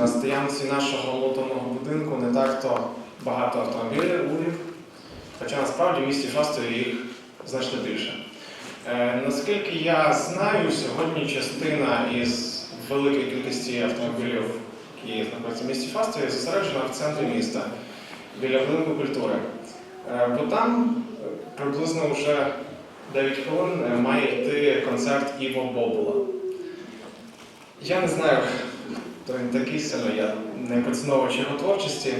на стоянці нашого лотового будинку не так-то багато автомобілів, хоча насправді в місті Шостові їх значно більше. Е, наскільки я знаю, сьогодні частина із великої кількості автомобілів, які знаходяться в місті Фастові, зосереджена в центрі міста біля будинку культури. Е, бо там е, приблизно вже 9 хвилин має йти концерт Іво Бобула. Я не знаю, він такий сильно, я не поціновувач його творчості,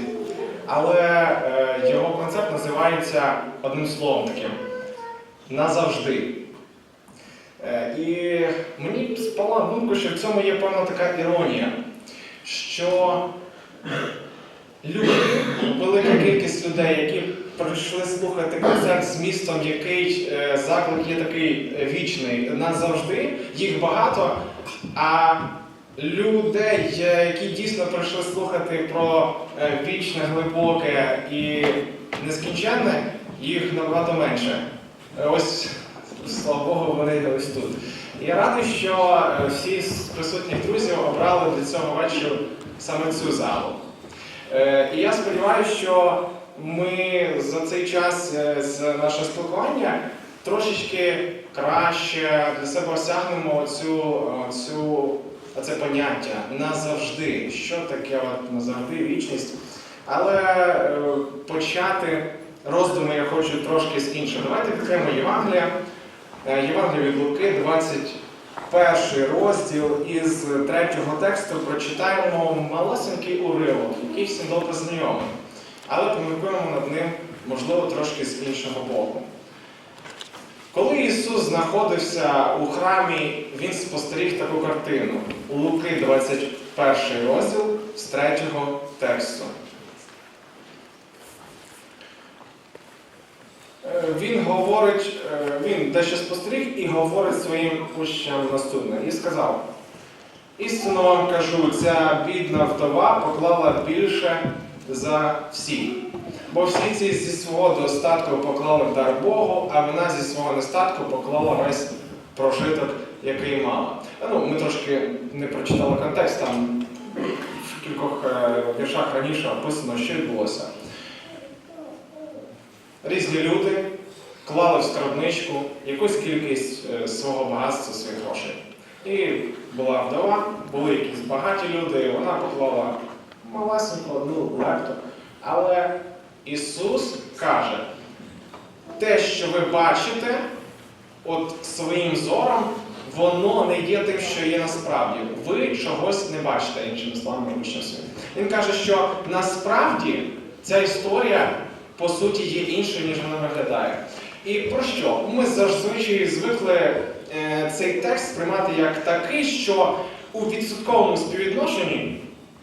але е, його концерт називається одним словом таким назавжди. Е, і мені спала на думку, що в цьому є певна така іронія, що люди, велика кількість людей, які прийшли слухати концерт з містом, який е, заклик є такий вічний назавжди, їх багато, а людей, е, які дійсно прийшли слухати про е, вічне, глибоке і нескінченне, їх набагато менше. Е, Ось, слава Богу, вони ось тут. Я радий, що е, всі з присутніх друзів обрали для цього вечору саме цю залу. Е, І я сподіваюся, що ми за цей час е, з нашого спілкування трошечки краще для себе осягнемо цю, е, цю, це поняття назавжди. Що таке от назавжди вічність? Але е, почати роздуми я хочу трошки з іншого. Давайте відкриємо Євангелія. Е, Євангелія від Луки, 21 розділ із третього тексту прочитаємо малесенький уривок, який всім добре знайомий. Але поміркуємо над ним, можливо, трошки з іншого боку. Коли Ісус знаходився у храмі, Він спостеріг таку картину. У Луки 21 розділ з третього тексту. Е, Він говорить, е, він дещо спостеріг і говорить своїм учням наступне. І сказав: істинно вам кажу, ця бідна вдова поклала більше за всіх. Бо всі ці зі свого достатку поклали в дар Богу, а вона зі свого нестатку поклала весь прожиток, який мала. Ну, ми трошки не прочитали контекст, там в кількох е, віршах раніше описано, що відбулося. Різні люди клали в скарбничку якусь кількість е, свого багатства, своїх грошей. І була вдова, були якісь багаті люди, і вона поклала малесеньку одну лепту. Але Ісус каже, те, що ви бачите, от своїм зором, воно не є тим, що є насправді. Ви чогось не бачите, іншими словами, учня. Він каже, що насправді ця історія по суті є іншою, ніж вона виглядає. І про що? Ми зазвичай звикли е, цей текст сприймати як такий, що у відсотковому співвідношенні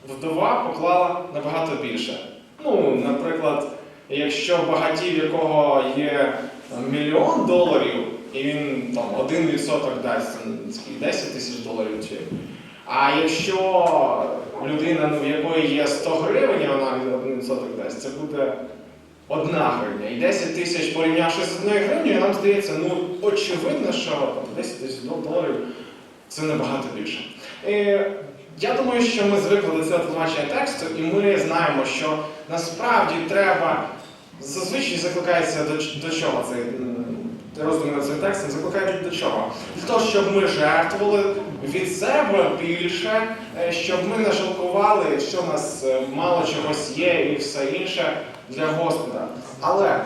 вдова поклала набагато більше. Ну, наприклад, якщо багатій, в якого є мільйон доларів, і він там один відсоток дасть 10 тисяч доларів чи. А якщо людина, ну, в якої є 100 гривень, і вона один відсоток дасть, це буде одна гривня. І 10 тисяч порівнявши з одною гривнею, нам здається, ну очевидно, що 10 тисяч доларів це набагато більше. І я думаю, що ми звикли до цього тлумачення тексту, і ми знаємо, що насправді треба зазвичай закликається до, до чого цей роздуми над цим текстом, закликають до чого? Для того, щоб ми жертвували від себе більше, е, щоб ми не жалкували, що в нас е, мало чогось є і все інше для Господа. Але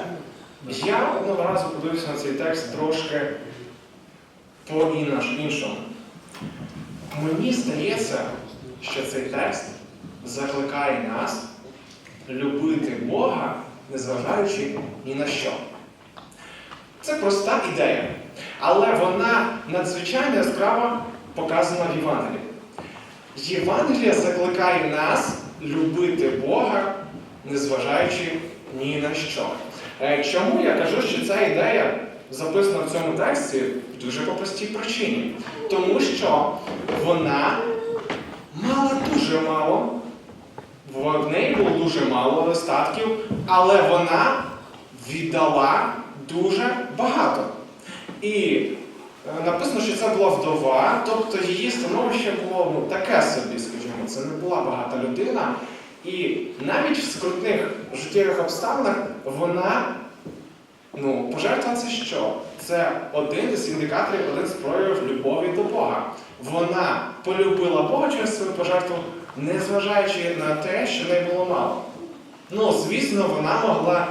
я одного разу подивився на цей текст трошки по-іншому. Мені здається, що цей текст закликає нас любити Бога, незважаючи ні на що. Це проста ідея, але вона надзвичайно яскраво показана в Євангелії. Євангелія закликає нас любити Бога, незважаючи ні на що. Е, Чому я кажу, що ця ідея записана в цьому тексті дуже по простій причині? Тому що вона мала дуже мало, в неї було дуже мало достатків, але вона віддала дуже багато. І Е, Написано, що це була вдова, тобто її становище було ну, таке собі, скажімо, це не була багата людина. І навіть в скрутних життєвих обставинах вона, ну, пожертва це що? Це один із індикаторів, один з проявів любові до Бога. Вона полюбила Бога через свою пожертву, незважаючи на те, що в неї було мало. Ну, звісно, вона могла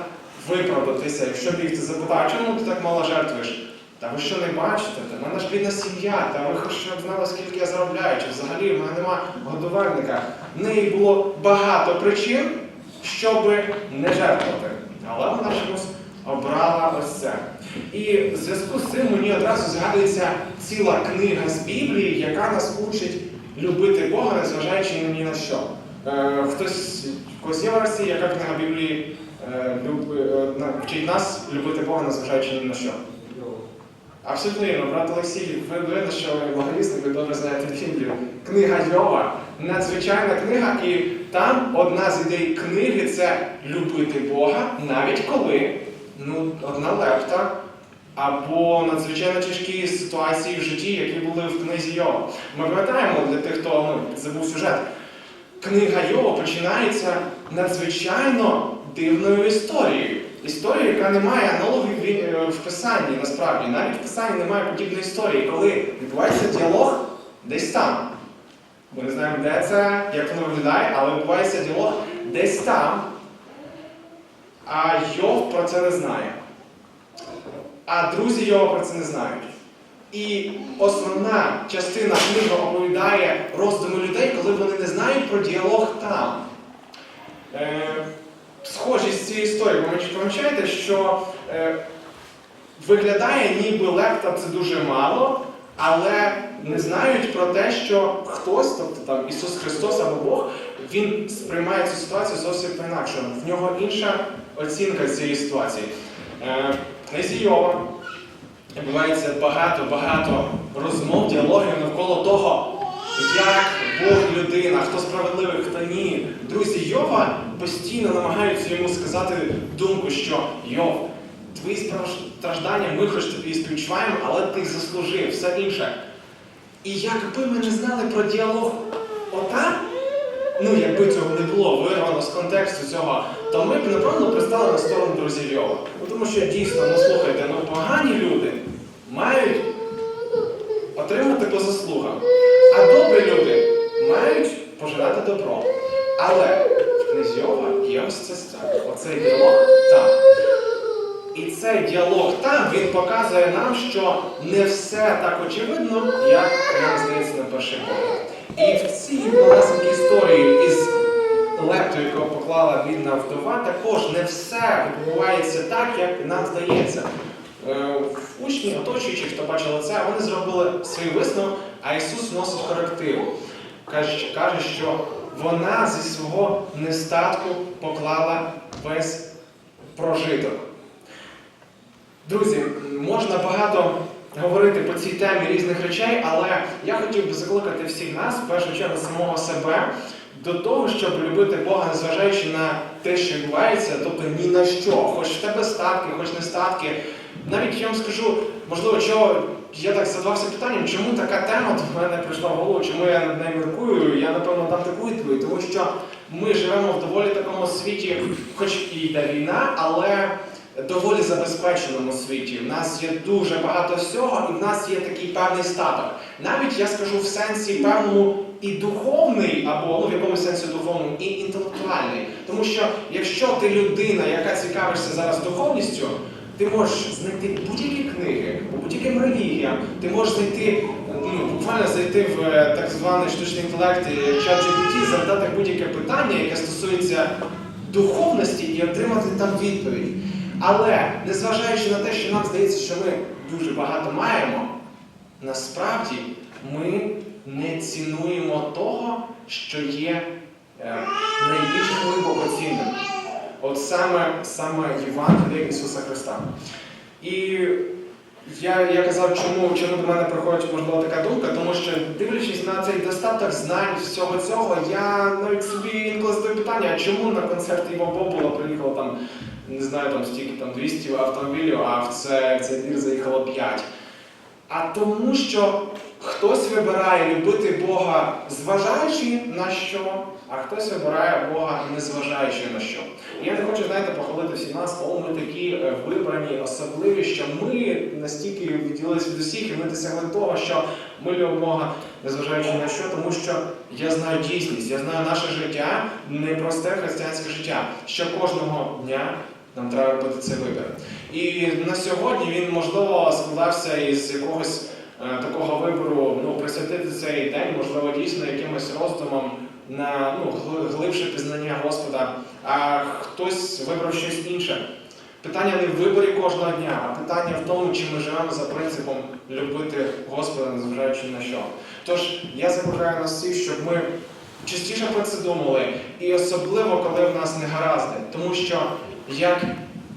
виправдатися, якщо б їх ти запитав, чому ти так мало жертвуєш? Та ви що не бачите? Та в мене ж бідна сім'я, та ви хоч щоб знали, скільки я заробляю, чи взагалі в мене нема годувальника. В неї було багато причин, щоб не жертвувати. Але вона чомусь обрала ось це. І в зв'язку з цим мені одразу згадується ціла книга з Біблії, яка нас учить любити Бога, незважаючи ні на що. Е, хтось в когось є версії, яка книга Біблії е, люб- е, вчить нас любити Бога, незважаючи ні на що. Абсолютно вірно, брат Олексій, ви видно, що благовісник, ви добре знаєте Біблію. Книга Йова, надзвичайна книга, і там одна з ідей книги це любити Бога, навіть коли ну, одна лепта або надзвичайно тяжкі ситуації в житті, які були в книзі Йова. Ми пам'ятаємо для тих, хто ну, забув сюжет. Книга Йова починається надзвичайно дивною історією. Історія, яка не має аналогів е, в писанні насправді. Навіть в писанні немає подібної історії, коли відбувається діалог десь там. Ми не знаємо, де це, як воно виглядає, але відбувається діалог десь там. А Йов про це не знає. А друзі Йова про це не знають. І основна частина книги оповідає роздуми людей, коли вони не знають про діалог там. Е, схожість цієї історії, ви помічаєте, що е, виглядає, ніби лепта це дуже мало, але не знають про те, що хтось, тобто там Ісус Христос або Бог, Він сприймає цю ситуацію зовсім по-інакше. В нього інша оцінка цієї ситуації. Е, в книзі Йова відбувається багато-багато розмов, діалогів навколо того, як Бог людина, хто справедливий, хто ні. Друзі Йова постійно намагаються йому сказати думку, що Йов, твої страждання, ми хоч тобі співчуваємо, але ти заслужив все інше. І якби ми не знали про діалог отак, ну якби цього не було вирвано з контексту цього, то ми б напевно пристали на сторону друзів Йова. Ну, тому що дійсно, ну слухайте, ну погані люди мають отримати по заслугам. А добрі люди мають пожирати добро. Але в книзі Йова є ось це сцена. Оцей діалог там. І цей діалог там він показує нам, що не все так очевидно, як нам здається на перший погляд. І в цій малесенькій історії із лептою, яку поклала бідна вдова, також не все відбувається так, як нам здається. Е, Учні, оточуючі, хто бачили це, вони зробили свій висновок, а Ісус вносить корективу. Каже, каже, що вона зі свого нестатку поклала весь прожиток. Друзі, можна багато говорити по цій темі різних речей, але я хотів би закликати всіх нас, в першу чергу самого себе, до того, щоб любити Бога, незважаючи на те, що відбувається, тобто ні на що, хоч в тебе статки, хоч не статки. Навіть я вам скажу, можливо, чого я так задавався питанням, чому така тема до мене прийшла в голову, чому я над нею міркую, я напевно дам таку відповідь, тому що ми живемо в доволі такому світі, хоч і йде війна, але доволі забезпеченому світі. В нас є дуже багато всього, і в нас є такий певний статок. Навіть я скажу в сенсі певному і духовний, або ну, в якомусь сенсі духовному, і інтелектуальний. Тому що якщо ти людина, яка цікавишся зараз духовністю, ти можеш знайти будь-які книги, будь-яким релігіям, ти можеш знайти, ну, буквально зайти в е, так званий штучний інтелект і ChatGPT, задати будь-яке питання, яке стосується духовності, і отримати там відповідь. Але незважаючи на те, що нам здається, що ми дуже багато маємо, насправді ми не цінуємо того, що є е, найбільш глибоко цінним. От саме, саме Євангеліє Ісуса Христа. І я, я казав, чому, чому до мене приходить можливо така думка, тому що дивлячись на цей достаток знань всього цього, я навіть собі інколи задаю питання, чому на концерт Іва Бобула приїхало там, не знаю, там стільки там 200 автомобілів, а в це, в цей двір заїхало 5. а тому, що хтось вибирає любити Бога, зважаючи на що, а хтось вибирає Бога, не зважаючи на що. І я не хочу, знаєте, похвалити всі нас, о, ми такі е, вибрані, особливі, що ми настільки відділилися від усіх, і ми досягли того, що ми любимо Бога, незважаючи на що, тому що я знаю дійсність, я знаю наше життя, непросте християнське життя, що кожного дня нам треба робити цей вибір. І на сьогодні він, можливо, складався із якогось е, такого вибору, ну, присвятити цей день, можливо, дійсно якимось роздумам на ну, глибше пізнання Господа, а хтось вибрав щось інше. Питання не в виборі кожного дня, а питання в тому, чи ми живемо за принципом любити Господа, незважаючи на що. Тож я закликаю нас всіх, щоб ми частіше про це думали, і особливо, коли в нас не гаразди. Тому що як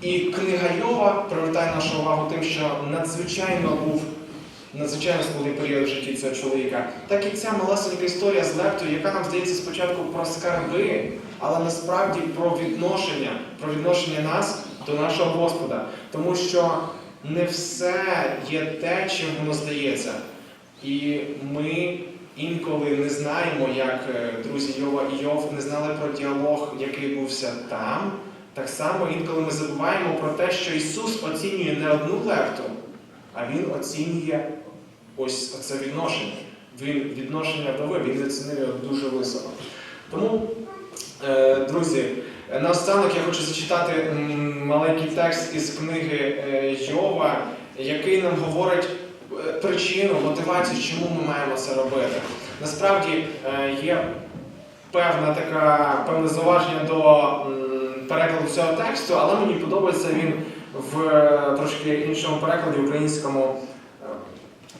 і книга Йова привертає нашу увагу тим, що надзвичайно був надзвичайно складний період в житті цього чоловіка, так і ця малесенька історія з Лептою, яка нам здається спочатку про скарби, але насправді про відношення, про відношення нас до нашого Господа. Тому що не все є те, чим воно здається. І ми інколи не знаємо, як е, друзі Йова і Йов не знали про діалог, який бувся там. Так само інколи ми забуваємо про те, що Ісус оцінює не одну лепту, а Він оцінює ось це відношення. Він відношення вдови, він його дуже високо. Тому, е, друзі, е, наостанок я хочу зачитати маленький текст із книги е, Йова, який нам говорить причину, мотивацію, чому ми маємо це робити. Насправді є певна така, певне зауваження до перекладу цього тексту, але мені подобається він в е, трошки іншому перекладі українському. Е,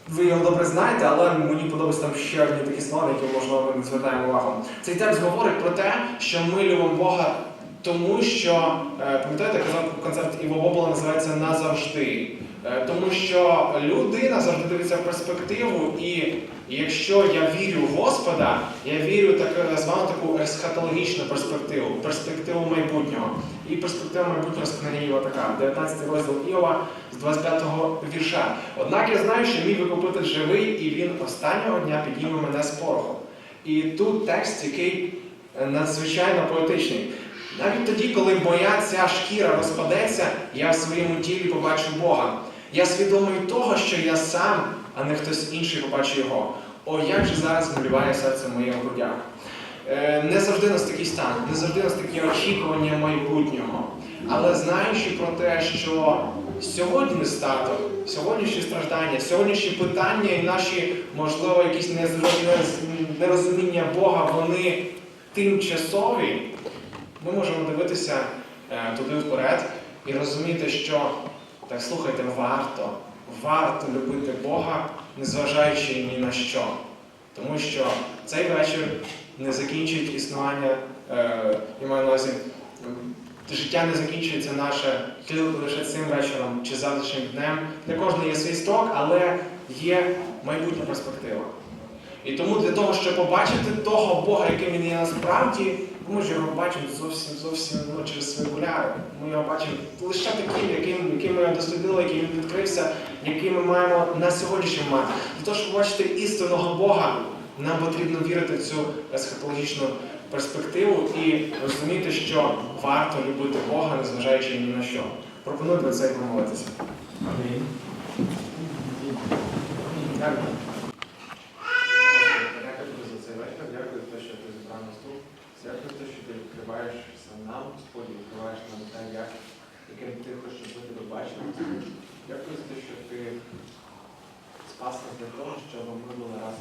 Ви його добре знаєте, але мені подобаються там ще одні такі слова, які можливо ми не звертаємо увагу. Цей текст говорить про те, що ми любимо Бога тому, що е, пам'ятаєте, концерт Іво Бобола називається назавжди. Е, Тому що людина завжди дивиться в перспективу, і якщо я вірю в Господа, я вірю так звану таку есхатологічну перспективу, перспективу майбутнього. І перспектива майбутнього скнення Іова така, 19 розділ Іова з 25 го вірша. Однак я знаю, що мій викупитель живий, і він останнього дня підніме мене з пороху. І тут текст, який е, надзвичайно поетичний. Навіть тоді, коли моя ця шкіра розпадеться, я в своєму тілі побачу Бога. Я свідомий того, що я сам, а не хтось інший побачить його. О, як же зараз малюває серце моє в грудях. Е, Не завжди нас такий стан, не завжди нас такі очікування майбутнього. Але знаючи про те, що сьогодні статок, сьогоднішні страждання, сьогоднішні питання і наші, можливо, якісь нерозуміння Бога, вони тимчасові, ми можемо дивитися е, туди вперед і розуміти, що так слухайте, варто, варто любити Бога, незважаючи ні на що. Тому що цей вечір не закінчить існування, е, я маю на увазі, життя не закінчується наше лише цим вечором чи завтрашнім днем. Для кожного є свій строк, але є майбутня перспектива. І тому для того, щоб побачити того Бога, яким він є насправді, ми ж його бачимо зовсім зовсім ну, через свої окуляри. Ми його бачимо лише таким, яким, яким ми дослідили, яким він відкрився, яким ми маємо на сьогоднішній момент. Для того, щоб побачити істинного Бога, нам потрібно вірити в цю есхатологічну перспективу і розуміти, що варто любити Бога, незважаючи ні на що. Пропоную про це помолитися. Дякую. Дякую тобі за цей вечір, дякую за те, що ти зібрав нас тут. Дякую за те, що ти відкриваєш сам нам, Господь, відкриваєш нам те, як, яким ти хочеш, щоб ми тебе бачили. Дякую за те, що ти спас нас для того, щоб ми були разом